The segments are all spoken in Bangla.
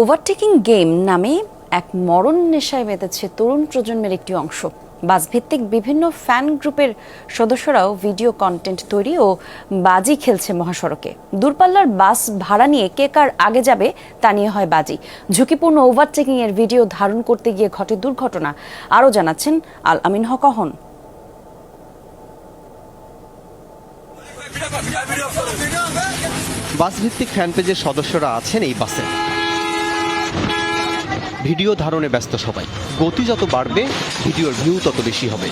ওভারটেকিং গেম নামে এক মরণ নেশায় মেতেছে তরুণ প্রজন্মের একটি অংশ। বাসভিত্তিক বিভিন্ন ফ্যান গ্রুপের সদস্যরাও ভিডিও কন্টেন্ট তৈরি ও বাজি খেলছে মহাসড়কে। দূরপাল্লার বাস ভাড়া নিয়ে কে কার আগে যাবে তা নিয়ে হয় বাজি। ঝুঁকিপূর্ণ ওভারটেকিং এর ভিডিও ধারণ করতে গিয়ে ঘটে দুর্ঘটনা। আরও জানাচ্ছেন আল আমিন হক অহন। বাসভিত্তিক ফ্যান পেজের সদস্যরা আছেন এই বাসে। ভিডিও ধারণে ব্যস্ত সবাই। গতি যত বাড়বে, ভিডিওর ভিউ তত বেশি হবে।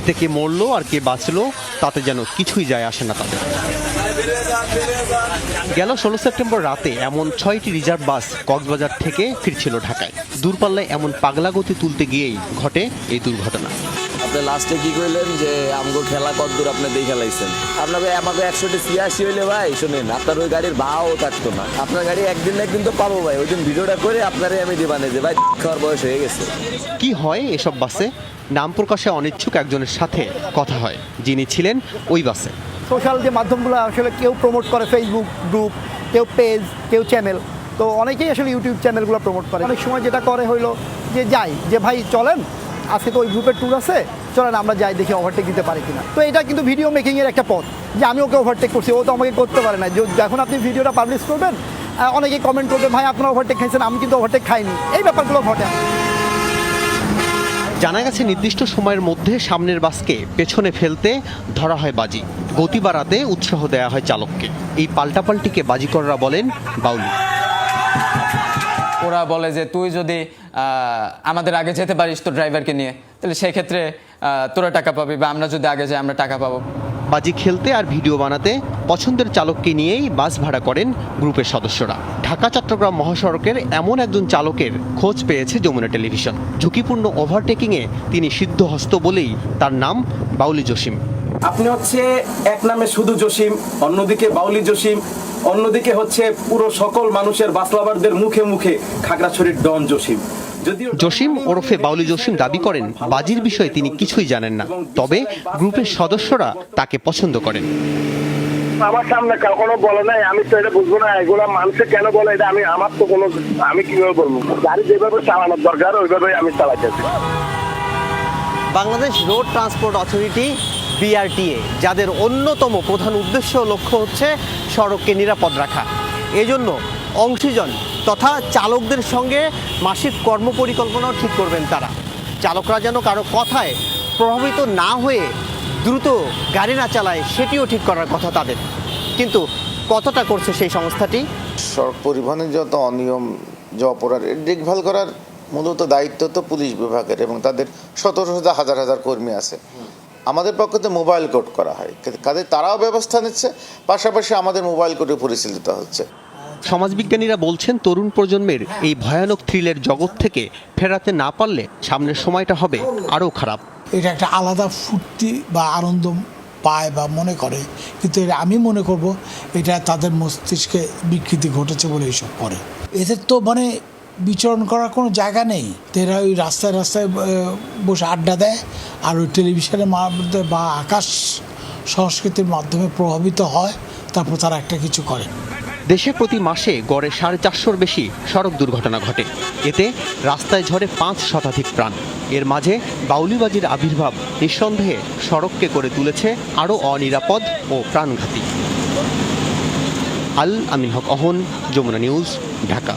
এতে কে মরলো আর কে বাঁচলো, তাতে যেন কিছুই যায় আসে না তাদের। গেল ষোলো সেপ্টেম্বর রাতে এমন ছয়টি রিজার্ভ বাস কক্সবাজার থেকে ফিরছিল ঢাকায়। দূরপাল্লায় এমন পাগলা গতি তুলতে গিয়েই ঘটে এই দুর্ঘটনা। আপনি লাস্টে কি কইলেন যে আমগো খেলা কতদূর আপনি দিয়ে খেলাইছেন আপনাকে আমাকে একশোটি ছিয়াশি হইলে ভাই শুনেন আপনার ওই গাড়ির ভাও থাকতো না। আপনার গাড়ি একদিন না একদিন তো পাবো ভাই ওই দিন ভিডিওটা করে আপনারে আমি দিবানে যে ভাই খাওয়ার বয়স হয়ে গেছে। কি হয় এসব বাসে? নাম প্রকাশে অনিচ্ছুক একজনের সাথে কথা হয় যিনি ছিলেন ওই বাসে। সোশ্যাল যে মাধ্যমগুলো আসলে কেউ প্রমোট করে ফেসবুক গ্রুপ কেউ পেজ কেউ চ্যানেল তো অনেকেই আসলে ইউটিউব চ্যানেলগুলো প্রমোট করে। অনেক সময় যেটা করে হইল যে যাই যে ভাই চলেন আজকে তো ওই গ্রুপের ট্যুর আছে চলেন আমরা যাই দেখি ওভারটেক দিতে পারি কিনা। তো এটা কিন্তু ভিডিও মেকিংয়ের একটা পথ যে আমি ওকে ওভারটেক করছি ও তো আমাকে করতে পারে না। যখন আপনি ভিডিওটা পাবলিশ করবেন আহ, অনেকেই কমেন্ট করবে ভাই আপনারা ওভারটেক খাইছেন আমি কিন্তু ওভারটেক খাইনি। এই ব্যাপারগুলো ঘটে। জানা গেছে নির্দিষ্ট সময়ের মধ্যে সামনের বাসকে পেছনে ফেলতে ধরা হয় বাজি। গতি বাড়াতে উৎসাহ দেওয়া হয় চালককে। এই পাল্টাপাল্টিকে বাজিকররা বলেন বাউলি। ওরা বলে যে তুই যদি আমাদের আগে যেতে পারিস তো ড্রাইভারকে নিয়ে তাহলে সেই ক্ষেত্রে তোরা টাকা পাবি বা আমরা যদি আগে যাই আমরা টাকা পাবো। বাজি খেলতে আর ভিডিও বানাতে পছন্দের চালককে নিয়েই বাস ভাড়া করেন গ্রুপের সদস্যরা। ঢাকা চট্টগ্রাম মহাসড়কের এমন একজন চালকের খোঁজ পেয়েছে যমুনা টেলিভিশন। ঝুঁকিপূর্ণ ওভারটেকিংয়ে তিনি সিদ্ধহস্ত বলেই তার নাম বাউলি জসিম। আপনি হচ্ছে এক নামে শুধু জসিম অন্যদিকে বাউলি জসিম অন্যদিকে হচ্ছে পুরো সকল মানুষের বাসলাবারদের মুখে মুখে খাগড়াছড়ির ডন জসিম। যদিও জসিম ওরফে বাউলি জসিম দাবি করেন বাজির বিষয়ে তিনি কিছুই জানেন না তবে গ্রুপের সদস্যরা তাকে পছন্দ করেন। আমার সামনে কখনো বলে নাই আমি তো এটা বুঝব না এগুলা মানুষে কেন বলে এটা আমি আমার তো কোনো আমি কীভাবে বলব? গাড়ি যেভাবে চালানোর দরকার ওইভাবে আমি চালাইতেছি। Bangladesh road transport authority BRTA, যাদের অন্যতম প্রধান উদ্দেশ্য লক্ষ্য হচ্ছে সড়ককে নিরাপদ রাখা। এজন্য অংশীজন তথা চালকদের সঙ্গে মাসিক কর্মপরিকল্পনাও ঠিক করবেন তারা। চালকরা যেন কারও কথায় প্রভাবিত না হয়ে দ্রুত গাড়ি না চালায়, সেটিও ঠিক করার কথা তাদের। কিন্তু কতটা করছে সেই সংস্থাটি? সড়ক পরিবহনের যত অনিয়ম যে অপরাধ দেখভাল করার মূলত দায়িত্ব তো পুলিশ বিভাগের এবং তাদের শত শত হাজার হাজার কর্মী আছে। আমাদের পক্ষে তো মোবাইল কোড করা হয়। কাজে তারাও ব্যবস্থা নিচ্ছে পাশাপাশি আমাদের মোবাইল কোডে পরিচালিত হচ্ছে। সমাজবিজ্ঞানীরা বলছেন তরুণ প্রজন্মের এই ভয়ানক থ্রিলের জগৎ থেকে ফেরাতে না পারলে সামনের সময়টা হবে আরও খারাপ। এটা একটা আলাদা ফুর্তি বা আনন্দ পায় বা মনে করে। কিন্তু এটা আমি মনে করব এটা তাদের মস্তিষ্কে বিকৃতি ঘটেছে বলে এইসব করে। এদের তো মানে বিচরণ করার কোনো জায়গা নেই। এরা ওই রাস্তায় রাস্তায় বসে আড্ডা দেয় আর ওই টেলিভিশনের মাধ্যমে বা আকাশ সংস্কৃতির মাধ্যমে প্রভাবিত হয়, তারপর তারা একটা কিছু করে। দেশে প্রতি মাসে গড়ে সাড়ে চারশোর বেশি সড়ক দুর্ঘটনা ঘটে। এতে রাস্তায় ঝরে পাঁচ শতাধিক প্রাণ। এর মাঝে বাউলিবাজির আবির্ভাব নিঃসন্দেহে সড়ককে করে তুলেছে আরও অনিরাপদ ও প্রাণঘাতী। আল আমিন হক অহন, যমুনা নিউজ, ঢাকা।